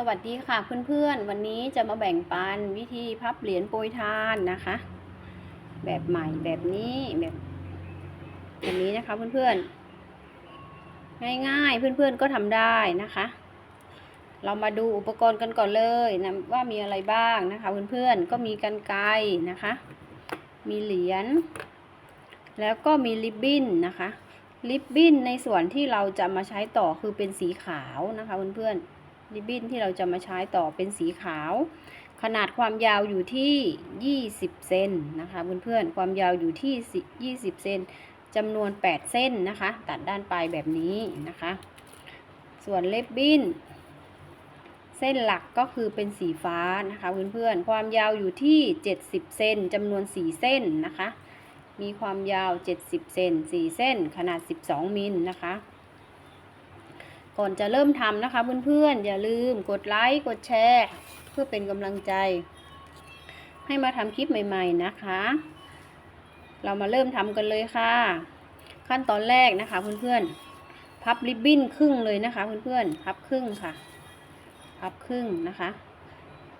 สวัสดีค่ะเพื่อนๆ วันนี้จะมาแบ่งปันวิธีพับเหรียญโปรยทานนะคะ แบบใหม่แบบนี้แบบแบบนี้นะคะเพื่อนๆ ง่ายๆ เพื่อนๆก็ทำได้นะคะ เรามาดูอุปกรณ์กันก่อนเลยนะว่ามีอะไรบ้างนะคะ เพื่อนๆก็มีกันไกรนะคะ มีเหรียญแล้วก็มีริบบิ้นนะคะริบบิ้นในส่วนที่เราจะมาใช้ต่อคือเป็นสีขาวนะคะเพื่อนๆ ริบบิ้นที่เราจะมาใช้ต่อเป็นสีขาว ขนาดความยาวอยู่ที่ 20 เซนนะคะเพื่อนๆ ความยาวอยู่ที่ 20 เซนจำนวน 8 เส้นนะคะ ตัดด้านปลายแบบนี้นะคะ ส่วนเล็บบิ้น เส้นหลักก็คือเป็นสีฟ้านะคะเพื่อนๆ ความยาวอยู่ที่ 70 เซนจำนวน 4 เส้นนะคะ มีความยาว 70 เซน4เส้น ขนาด 12 มิลนะคะ ก่อนจะเริ่มทำนะคะเพื่อนๆ อย่าลืมกดไลค์กดแชร์ เพื่อเป็นกำลังใจ ให้มาทำคลิปใหม่ ๆนะคะ เรามาเริ่มทำกันเลยค่ะ ขั้นตอนแรกนะคะเพื่อนๆ พับริบบิ้นครึ่งเลยนะคะเพื่อนๆ พับครึ่งค่ะ พับครึ่งนะคะ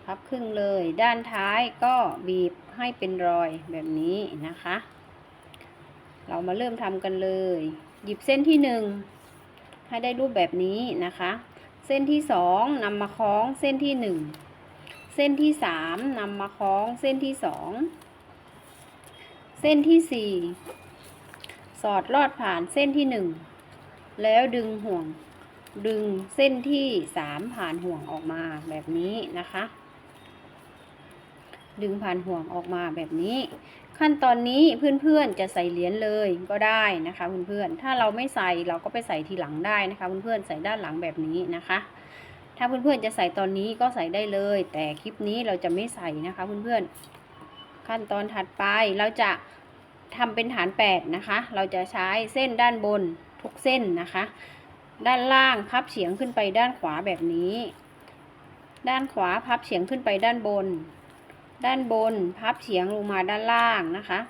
พับครึ่งเลย ด้านท้ายก็บีบให้เป็นรอยแบบนี้นะคะ เรามาเริ่มทำกันเลย หยิบเส้นที่หนึ่ง ให้ได้รูปแบบนี้นะคะ เส้นที่สองนำมาคล้องเส้นที่หนึ่งเส้นที่สามนำมาคล้องเส้นที่สองเส้นที่สี่สอดลอดผ่านเส้นที่หนึ่งแล้วดึงห่วงดึงเส้นที่สามผ่านห่วงออกมาแบบนี้นะคะ ดึงผ่านห่วงออกมาแบบนี้ ขั้นตอนนี้เพื่อนๆจะใส่เหรียญเลยก็ได้นะคะเพื่อนๆถ้าเราไม่ใส่เราก็ไปใส่ทีหลังได้นะคะเพื่อนๆใส่ด้านหลังแบบนี้นะคะ ถ้าเพื่อนๆจะใส่ตอนนี้ก็ใส่ได้เลย แต่คลิปนี้เราจะไม่ใส่นะคะเพื่อนๆขั้นตอนถัดไปเราจะทำเป็นฐานแปดนะคะ เราจะใช้เส้นด้านบนทุกเส้นนะคะ ด้านล่างพับเฉียงขึ้นไปด้านขวาแบบนี้ ด้านขวาพับเฉียงขึ้นไปด้านบน ด้านบนพับเฉียงลงมาด้านล่างนะคะ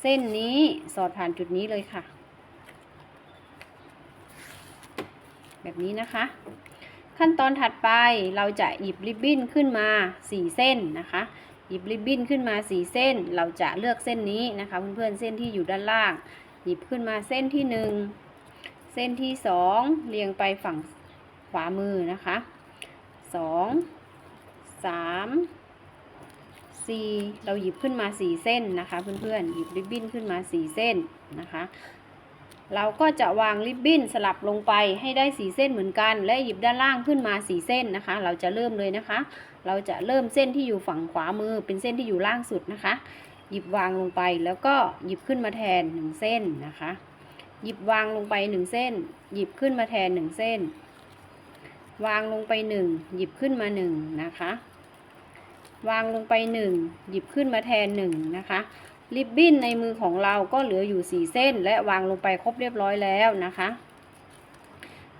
เส้นนี้สอดผ่านจุดนี้เลยค่ะ แบบนี้นะคะ ขั้นตอนถัดไปเราจะหยิบริบบิ้นขึ้นมา 4 เส้นนะคะ หยิบริบบิ้นขึ้นมา 4 เส้น เราจะเลือกเส้นนี้นะคะเพื่อนๆเส้นที่อยู่ด้านล่าง หยิบขึ้นมาเส้นที่ 1 เส้นที่ 2 เรียงไปฝั่งขวามือนะคะ 2 3 4 เราหยิบขึ้นมา 4 เส้นนะคะ เพื่อนๆ หยิบริบบิ้นขึ้นมา 4 เส้นนะคะ เราก็จะวางริบบิ้นสลับลงไปให้ได้ 4 เส้นเหมือนกัน และหยิบด้านล่างขึ้นมา 4 เส้นนะคะ เราจะเริ่มเลยนะคะ เราจะเริ่มเส้นที่อยู่ฝั่งขวามือเป็นเส้นที่อยู่ล่างสุดนะคะ หยิบวางลงไปแล้วก็หยิบขึ้นมาแทน 1 เส้นนะคะ หยิบวางลงไป 1 เส้น หยิบขึ้นมาแทน 1 เส้น วางลงไป 1 หยิบขึ้นมา 1 นะคะ วางลงไป 1 หยิบขึ้นมาแทน1นะคะริบบิ้นในมือของเราก็เหลืออยู่ 4 เส้น และวางลงไปครบเรียบร้อยแล้วนะคะ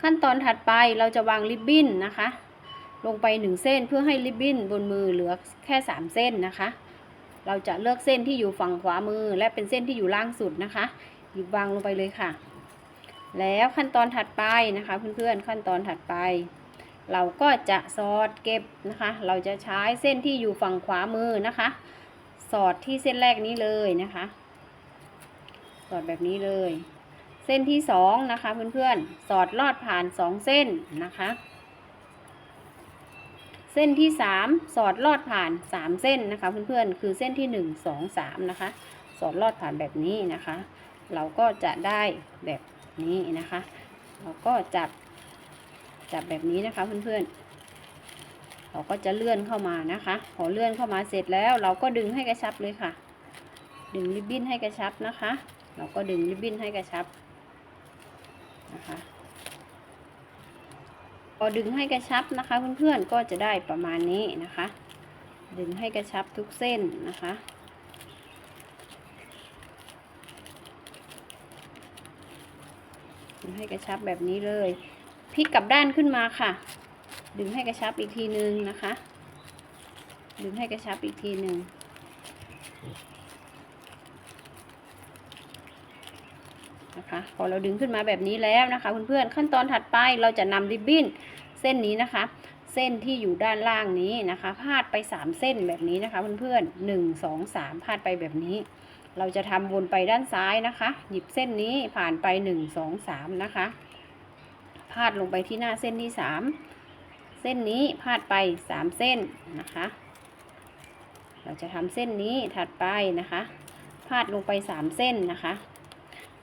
ขั้นตอนถัดไปเราจะวางริบบิ้นนะคะ ลงไป 1 เส้นเพื่อให้ริบบิ้นบนมือเหลือแค่ 3 เส้นนะคะ เราจะเลือกเส้นที่อยู่ฝั่งขวามือ และเป็นเส้นที่อยู่ล่างสุดนะคะ หยิบวางลงไปเลยค่ะ แล้วขั้นตอนถัดไปนะคะ เพื่อนๆขั้นตอนถัดไป เราก็จะสอดเก็บนะคะ เราจะใช้เส้นที่อยู่ฝั่งขวามือนะคะ สอดที่เส้นแรกนี้เลยนะคะ สอดแบบนี้เลย เส้นที่สองนะคะเพื่อนๆ สอดลอดผ่านสองเส้นนะคะ เส้นที่สามสอดลอดผ่านสามเส้นนะคะเพื่อนๆ คือเส้นที่หนึ่งสองสามนะคะ สอดลอดผ่านแบบนี้นะคะ เราก็จะได้แบบนี้นะคะ เราก็จับ จับแบบนี้นะคะเพื่อนๆ เราก็จะเลื่อนเข้ามานะคะ พอเลื่อนเข้ามาเสร็จแล้วเราก็ดึงให้กระชับเลยค่ะ ดึงริบบิ้นให้กระชับนะคะ เราก็ดึงริบบิ้นให้กระชับนะคะพอดึงให้กระชับนะคะเพื่อนๆก็จะได้ประมาณนี้นะคะ ดึงให้กระชับทุกเส้นนะคะ ดึงให้กระชับแบบนี้เลย ลิกกลับด้านขึ้นมาค่ะ ดึงให้กระชับอีกทีนึงนะคะ ดึงให้กระชับอีกทีหนึ่งนะคะพอเราดึงขึ้นมาแบบนี้แล้วนะคะเพื่อนๆขั้นตอนถัดไปเราจะนำริบบิ้นเส้นนี้นะคะ เส้นที่อยู่ด้านล่างนี้นะคะพาดไปสามเส้นแบบนี้นะคะเพื่อนๆหนึ่งสองสามพาดไปแบบนี้ เราจะทำวนไปด้านซ้ายนะคะ หยิบเส้นนี้ผ่านไปหนึ่งสองสามนะคะ พาดลงไปที่หน้าเส้นที่สามเส้นนี้พาดไปสามเส้นนะคะ เราจะทำเส้นนี้ถัดไปนะคะ พาดลงไปสามเส้นนะคะ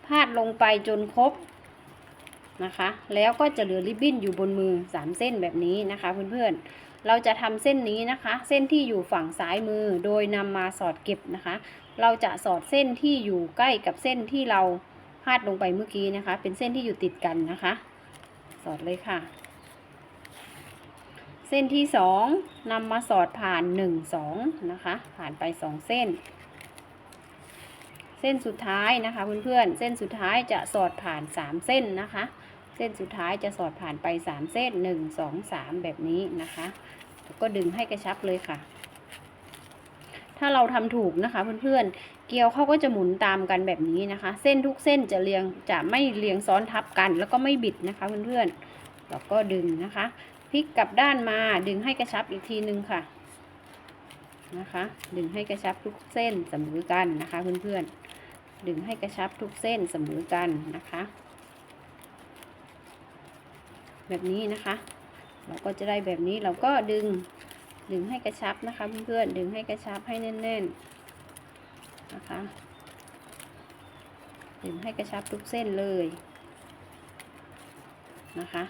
พาดลงไปจนครบนะคะ แล้วก็จะเหลือริบบิ้นอยู่บนมือสามเส้นแบบนี้นะคะเพื่อนๆ เราจะทำเส้นนี้นะคะ เส้นที่อยู่ฝั่งซ้ายมือโดยนำมาสอดเก็บนะคะ เราจะสอดเส้นที่อยู่ใกล้กับเส้นที่เราพาดลงไปเมื่อกี้นะคะ เป็นเส้นที่อยู่ติดกันนะคะ อดเลยค่ะ เส้นที่สองนำมาสอดผ่านหนึ่งสองนะคะ ผ่านไปสองเส้น เส้นสุดท้ายนะคะเพื่อนๆ เส้นสุดท้ายจะสอดผ่านสามเส้นนะคะ เส้นสุดท้ายจะสอดผ่านไปสามเส้นหนึ่งสองสามแบบนี้นะคะ ก็ดึงให้กระชับเลยค่ะ ถ้าเราทำถูกนะคะเพื่อนๆ เกลียวเขาก็จะหมุนตามกันแบบนี้นะคะ เส้นทุกเส้นจะเรียงจะไม่เรียงซ้อนทับกัน แล้วก็ไม่บิดนะคะเพื่อนๆแล้วก็ดึงนะคะพลิกกลับด้านมาดึงให้กระชับอีกทีนึงค่ะนะคะ ดึงให้กระชับทุกเส้นเสมอกันนะคะเพื่อนๆดึงให้กระชับทุกเส้นเสมอกันนะคะ แบบนี้นะคะ เราก็จะได้แบบนี้เราก็ดึง ดึงให้กระชับนะคะเพื่อนๆดึงให้กระชับให้แน่นๆนะคะดึงให้กระชับทุกเส้นเลยนะคะ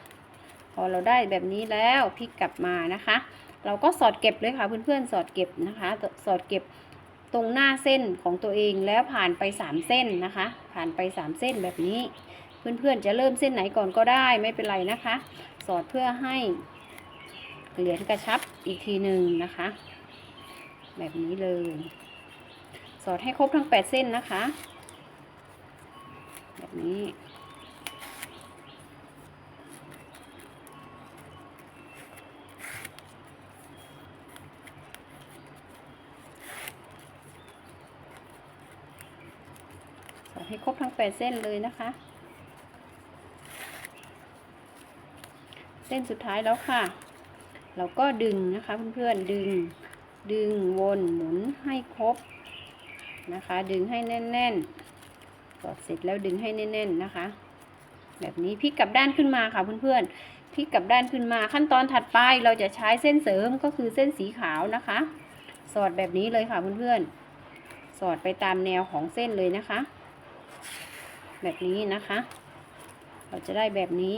พอเราได้แบบนี้แล้วพลิกกลับมานะคะ เราก็สอดเก็บเลยค่ะเพื่อนๆสอดเก็บนะคะ สอดเก็บตรงหน้าเส้นของตัวเองแล้วผ่านไปสามเส้นนะคะ ผ่านไปสามเส้นแบบนี้ เพื่อนๆจะเริ่มเส้นไหนก่อนก็ได้ไม่เป็นไรนะคะ สอดเพื่อให้ เหรียญกระชับอีกทีหนึ่งนะคะ แบบนี้เลย สอดให้ครบทั้งแปดเส้นนะคะ แบบนี้สอดให้ครบทั้งแปดเส้นเลยนะคะ เส้นสุดท้ายแล้วค่ะ เราก็ดึงนะคะเพื่อนๆดึงดึงวนหมุนให้ครบนะคะ ดึงให้แน่นๆสอดเสร็จแล้วดึงให้แน่น ๆนะคะ แบบนี้พลิกกลับด้านขึ้นมาค่ะเพื่อนๆพลิกกลับด้านขึ้นมาขั้นตอนถัดไปเราจะใช้เส้นเสริมก็คือเส้นสีขาวนะคะ สอดแบบนี้เลยค่ะเพื่อนๆสอดไปตามแนวของเส้นเลยนะคะ แบบนี้นะคะ เราจะได้แบบนี้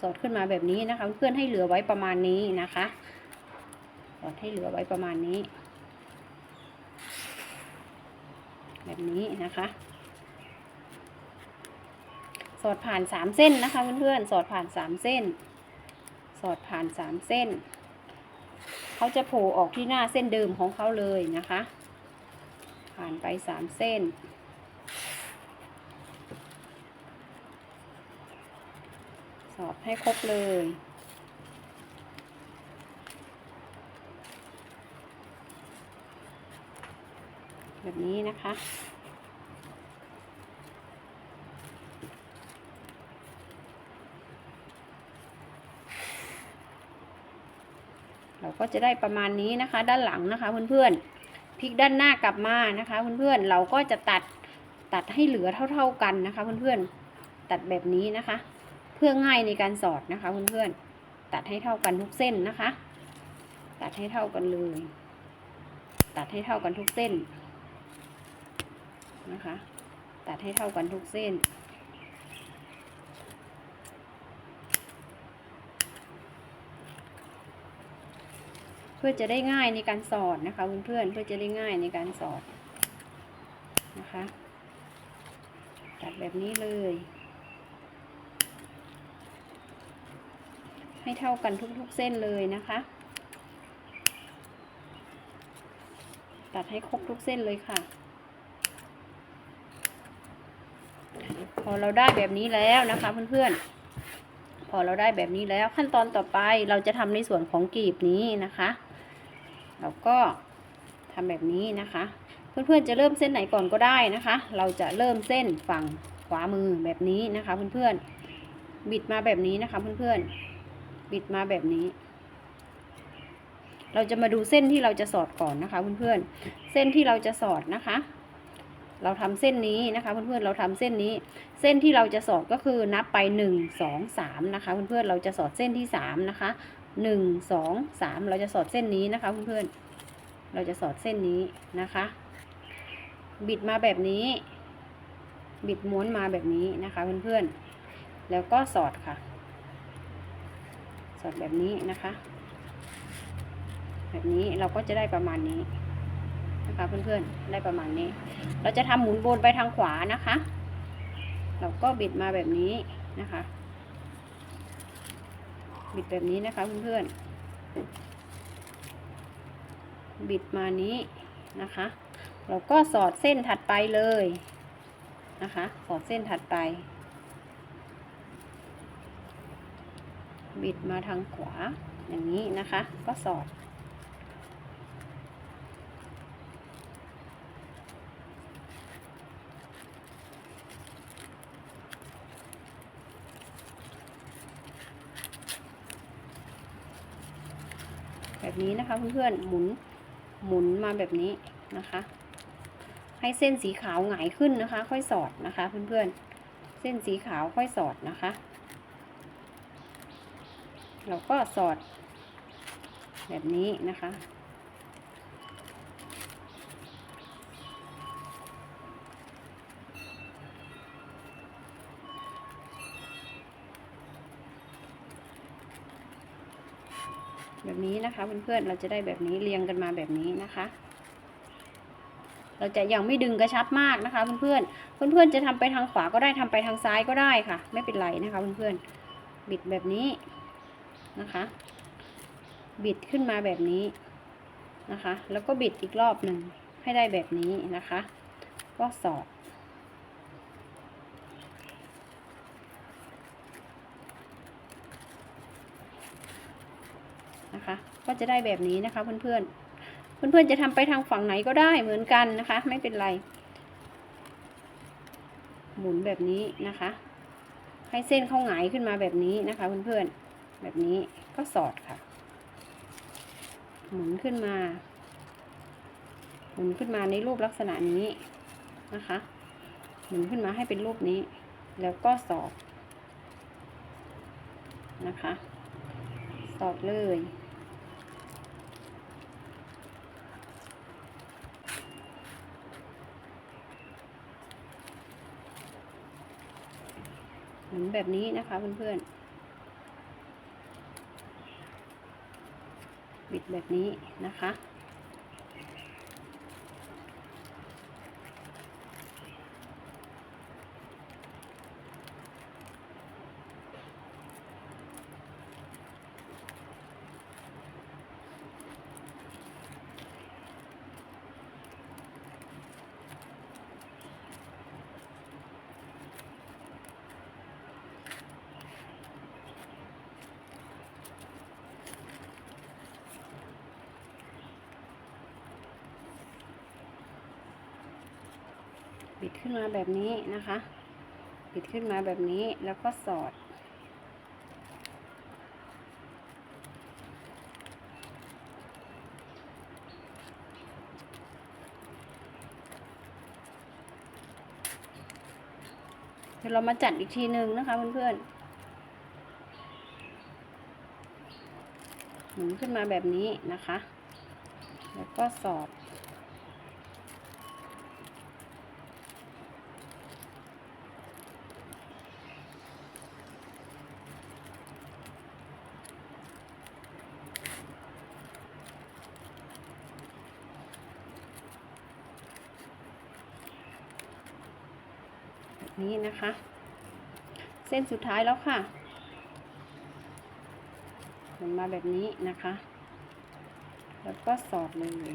สอดขึ้นมาแบบนี้นะคะ เพื่อนให้เหลือไว้ประมาณนี้นะคะ สอดให้เหลือไว้ประมาณนี้ แบบนี้นะคะ สอดผ่านสามเส้นนะคะเพื่อนๆ สอดผ่านสามเส้น สอดผ่านสามเส้น เขาจะโผล่ออกที่หน้าเส้นเดิมของเขาเลยนะคะ ผ่านไปสามเส้น สอด ให้ครบเลย แบบนี้นะคะ เราก็จะได้ประมาณนี้นะคะ ด้านหลังนะคะเพื่อนๆพลิกด้านหน้ากลับมานะคะเพื่อนๆเราก็จะตัดตัดให้เหลือเท่า ๆกันนะคะเพื่อนๆตัดแบบนี้นะคะ พื่อง่ายในการสอดนะคะเพื่อนๆ ตัดให้เท่ากันทุกเส้นนะคะ ตัดให้เท่ากันเลย ตัดให้เท่ากันทุกเส้นนะคะ ตัดให้เท่ากันทุกเส้น เพื่อจะได้ง่ายในการสอดนะคะเพื่อนๆ เพื่อจะได้ง่ายในการสอดนะคะ ตัดแบบนี้เลย ให้เท่ากันทุกๆเส้นเลยนะคะ ตัดให้ครบทุกเส้นเลยค่ะ พอเราได้แบบนี้แล้วนะคะเพื่อนๆ พอเราได้แบบนี้แล้วขั้นตอนต่อไปเราจะทำในส่วนของกลีบนี้นะคะเราก็ทำแบบนี้นะคะ เพื่อนๆจะเริ่มเส้นไหนก่อนก็ได้นะคะ เราจะเริ่มเส้นฝั่งขวามือแบบนี้นะคะ เพื่อนๆบิดมาแบบนี้นะคะเพื่อนๆ บิดมาแบบนี้ เราจะมาดูเส้นที่เราจะสอดก่อนนะคะเพื่อนๆ เส้นที่เราจะสอดนะคะ เราทำเส้นนี้นะคะเพื่อนๆ เราทำเส้นนี้ เส้นที่เราจะสอดก็คือนับไปหนึ่งสองสามนะคะเพื่อนๆ เราจะสอดเส้นที่สามนะคะหนึ่งสองสามเราจะสอดเส้นนี้นะคะเพื่อนๆ เราจะสอดเส้นนี้นะคะ บิดมาแบบนี้ บิดม้วนมาแบบนี้นะคะเพื่อนๆ แล้วก็สอดค่ะ สอดแบบนี้นะคะ แบบนี้เราก็จะได้ประมาณนี้นะคะเพื่อนๆได้ประมาณนี้ เราจะทำหมุนบนไปทางขวานะคะ เราก็บิดมาแบบนี้นะคะ บิดแบบนี้นะคะเพื่อนๆบิดมานี้นะคะ เราก็สอดเส้นถัดไปเลยนะคะ สอดเส้นถัดไป บิดมาทางขวาอย่างนี้นะคะ ก็สอด แบบนี้นะคะเพื่อนๆหมุนหมุนมาแบบนี้นะคะ ให้เส้นสีขาวหงายขึ้นนะคะ ค่อยสอดนะคะเพื่อนๆเส้นสีขาวค่อยสอดนะคะ เราก็สอด แบบนี้นะคะ แบบนี้นะคะเพื่อนๆเราจะได้แบบนี้เรียงกันมาแบบนี้นะคะเราจะยังไม่ดึงกระชับมากนะคะ เพื่อนๆ เพื่อนๆ จะทำไปทางขวาก็ได้ทำไปทางซ้ายก็ได้ค่ะ ไม่เป็นไรนะคะ เพื่อนๆ บิดแบบนี้ นะคะ บิดขึ้นมาแบบนี้นะคะ แล้วก็บิดอีกรอบหนึ่งให้ได้แบบนี้นะคะ ก็สอดนะคะ ก็จะได้แบบนี้นะคะ เพื่อนๆ เพื่อนๆ จะทำไปทางฝั่งไหนก็ได้เหมือนกันนะคะ ไม่เป็นไร หมุนแบบนี้นะคะ ให้เส้นเข้าหงายขึ้นมาแบบนี้นะคะ เพื่อนๆ แบบนี้ก็สอดค่ะ หมุนขึ้นมา หมุนขึ้นมาในรูปลักษณะนี้นะคะ หมุนขึ้นมาให้เป็นรูปนี้ แล้วก็สอดนะคะ สอดเลยหมุนแบบนี้นะคะเพื่อนๆ บิดแบบนี้นะคะ บิดขึ้นมาแบบนี้นะคะ บิดขึ้นมาแบบนี้แล้วก็สอด เดี๋ยวเรามาจัดอีกทีหนึ่งนะคะเพื่อนๆหมุนขึ้นมาแบบนี้นะคะ แล้วก็สอด นี้นะคะ เส้นสุดท้ายแล้วค่ะหมุนมาแบบนี้นะคะ แล้วก็สอดเลย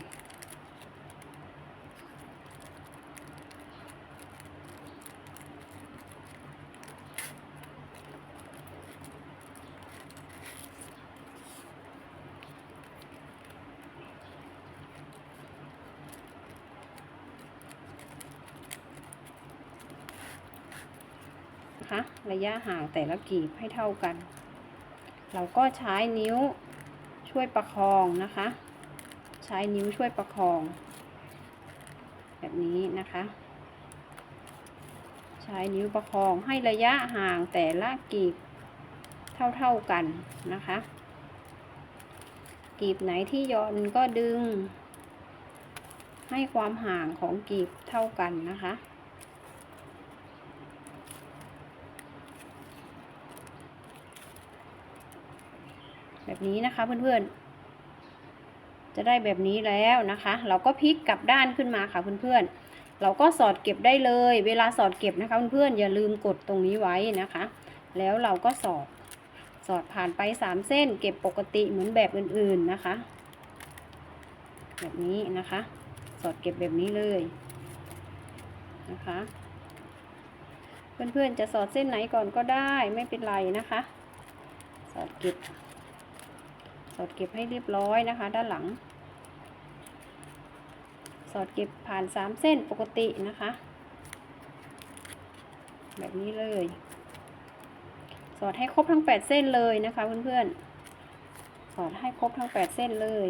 ระยะห่างแต่ละกีบให้เท่ากัน เราก็ใช้นิ้วช่วยประคองนะคะ ใช้นิ้วช่วยประคอง แบบนี้นะคะ ใช้นิ้วประคองให้ระยะห่างแต่ละกีบเท่าๆกันนะคะ กีบไหนที่ย่อนก็ดึง ให้ความห่างของกีบเท่ากันนะคะ แบบนี้นะคะเพื่อนๆ จะได้แบบนี้แล้วนะคะ เราก็พลิกกลับด้านขึ้นมาค่ะเพื่อนๆ เราก็สอดเก็บได้เลย เวลาสอดเก็บนะคะเพื่อนๆ อย่าลืมกดตรงนี้ไว้นะคะ แล้วเราก็สอด สอดผ่านไปสามเส้น เก็บปกติเหมือนแบบอื่นๆนะคะ แบบนี้นะคะ สอดเก็บแบบนี้เลยนะคะ เพื่อนๆ จะสอดเส้นไหนก่อนก็ได้ไม่เป็นไรนะคะ สอดเก็บ สอดเก็บให้เรียบร้อยนะคะ ด้านหลัง สอดเก็บผ่านสามเส้นปกตินะคะ แบบนี้เลย สอดให้ครบทั้งแปดเส้นเลยนะคะเพื่อนๆ สอดให้ครบทั้งแปดเส้นเลย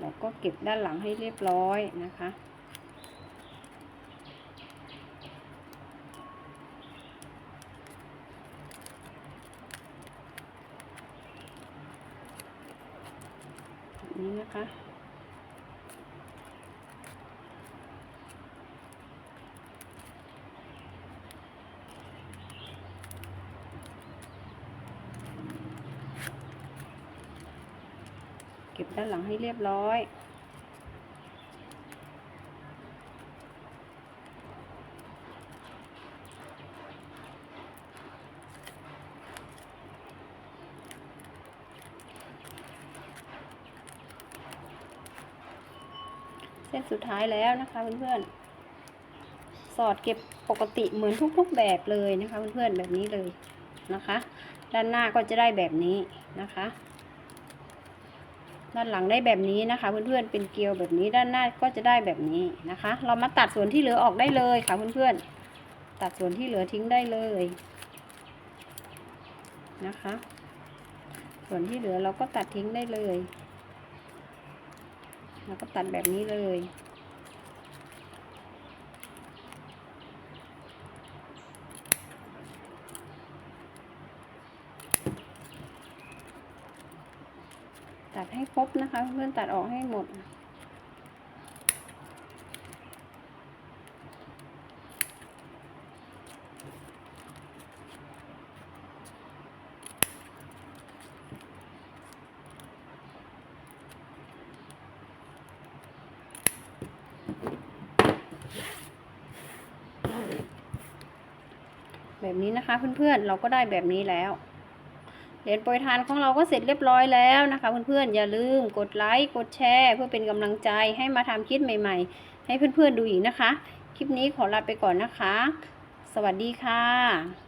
แล้วก็เก็บด้านหลังให้เรียบร้อยนะคะ แบบ นะคะ เก็บด้านหลังให้เรียบร้อย เสุดท้ายแล้วนะคะเพื่อนๆ สอดเก็บปกติเหมือนทุกๆแบบเลยนะคะเพื่อนๆแบบนี้เลยนะคะ ด้านหน้าก็จะได้แบบนี้นะคะ ด้านหลังได้แบบนี้นะคะเพื่อนๆเป็นเกลียวแบบนี้ด้านหน้าก็จะได้แบบนี้นะคะ เรามาตัดส่วนที่เหลือออกได้เลยค่ะเพื่อนๆตัดส่วนที่เหลือทิ้งได้เลยนะคะ ส่วนที่เหลือเราก็ตัดทิ้งได้เลย แล้วก็ตัดแบบนี้เลย ตัดให้ครบนะคะ เพื่อนตัดออกให้หมด แบบนี้นะคะเพื่อนๆ เราก็ได้แบบนี้แล้ว เหรียญโปรยทานของเราก็เสร็จเรียบร้อยแล้วนะคะเพื่อนๆอย่าลืมกดไลค์กดแชร์ เพื่อเป็นกำลังใจให้มาทำคลิปใหม่ๆ ให้เพื่อนๆดูอีกนะคะ คลิปนี้ขอลาไปก่อนนะคะ สวัสดีค่ะ